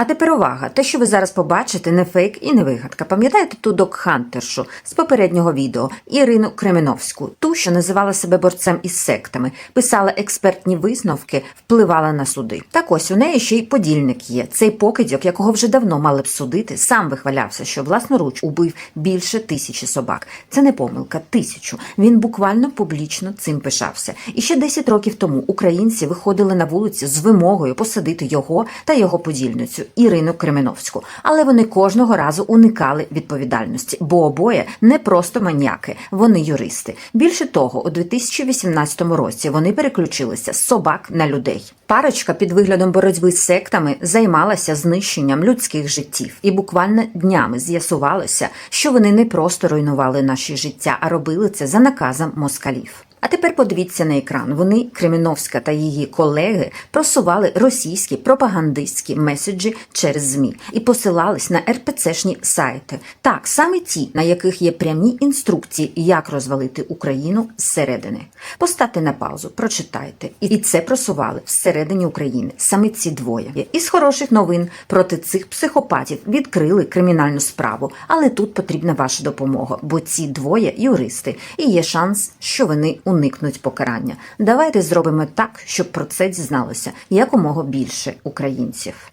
А тепер увага, те, що ви зараз побачите, не фейк і не вигадка. Пам'ятаєте ту док-хантершу з попереднього відео Ірину Кременовську, ту, що називала себе борцем із сектами, писала експертні висновки, впливала на суди. Так ось у неї ще й подільник є. Цей покидьок, якого вже давно мали б судити, сам вихвалявся, що власноруч убив більше тисячі собак. Це не помилка, тисячу. Він буквально публічно цим пишався. І ще 10 років тому українці виходили на вулиці з вимогою посадити його та його подільницю Ірину Кременовську. Але вони кожного разу уникали відповідальності, бо обоє не просто маніяки, вони юристи. Більше того, у 2018 році вони переключилися з собак на людей. Парочка під виглядом боротьби з сектами займалася знищенням людських життів, і буквально днями з'ясувалося, що вони не просто руйнували наші життя, а робили це за наказом москалів. А тепер подивіться на екран. Вони, Креміновська та її колеги, просували російські пропагандистські меседжі через ЗМІ і посилались на РПЦшні сайти. Так, саме ті, на яких є прямі інструкції, як розвалити Україну зсередини. Поставте на паузу, прочитайте. І це просували всередині України саме ці двоє. Із хороших новин проти цих психопатів відкрили кримінальну справу, але тут потрібна ваша допомога, бо ці двоє юристи, і є шанс, що вони уникнуть покарання. Давайте зробимо так, щоб про це дізналося якомога більше українців.